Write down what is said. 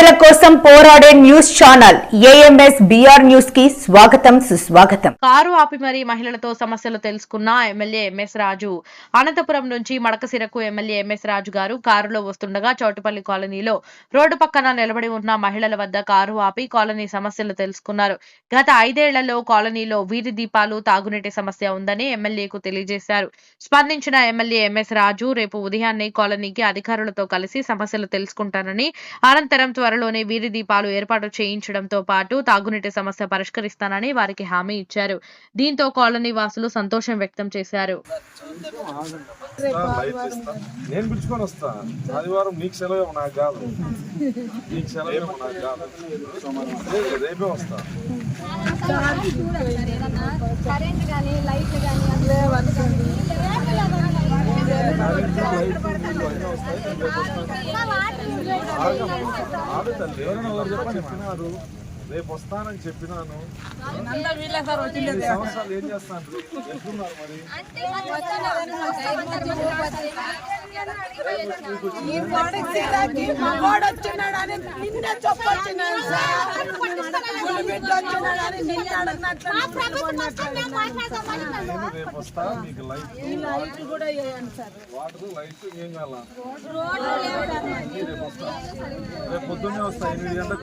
కోసం పోరాడే news channel AMS BR న్యూస్కి స్వాగతం సుస్వాగతం. కారు ఆపి మరీ మహిళలతో సమస్యలు తెలుసుకున్న ఎమ్మెల్యే ఎంఎస్ రాజు. అనంతపురం నుంచి మడకసిరకు ఎమ్మెల్యే ఎంఎస్ రాజు గారు కారులో వస్తుండగా చౌటుపల్లి కాలనీలో రోడ్డు పక్కన నిలబడి ఉన్న మహిళల వద్ద కారు ఆపి కాలనీ సమస్యలు తెలుసుకున్నారు. గత ఐదేళ్ళలో కాలనీలో వీధి దీపాలు తాగునీటి సమస్య ఉందని ఎమ్మెల్యేకు తెలియజేశారు. స్పందించిన ఎమ్మెల్యే ఎంఎస్ రాజు రేపు ఉదయాన్నే కాలనీకి అధికారులతో కలిసి సమస్యలు తెలుసుకుంటారని అనంతరం త్వరలోనే వీధి దీపాలు ఏర్పాటు చేయించడంతో పాటు తాగునీటి సమస్య పరిష్కరిస్తానని వారికి హామీ ఇచ్చారు. దీంతో కాలనీ వాసులు సంతోషం వ్యక్తం చేశారు. ఆ, లైట్ ఇస్తా. నేను పిలుచుకొని వస్తా. ఆదివారం నీకు సెలవు నాకు కాదు. నీకు సెలవు నాకు కాదు. లేదు, రేపే వస్తా. కరెంట్ కానీ లైట్ చెప్పినారు రేపు వస్తానని చెప్పినాను సంవత్సరాలు ఏం చేస్తాను ఎట్లున్నారు మరి మగోడు వచ్చినాడని నిన్నే చెప్పొచ్చినాను సార్ బిడ్డ వచ్చినాడని నిన్నే అడిగినట్లు లైట్ కూడా వేయండి సార్ లైట్ ఏం కావాలా రేపు పొద్దున్నే గంటలకు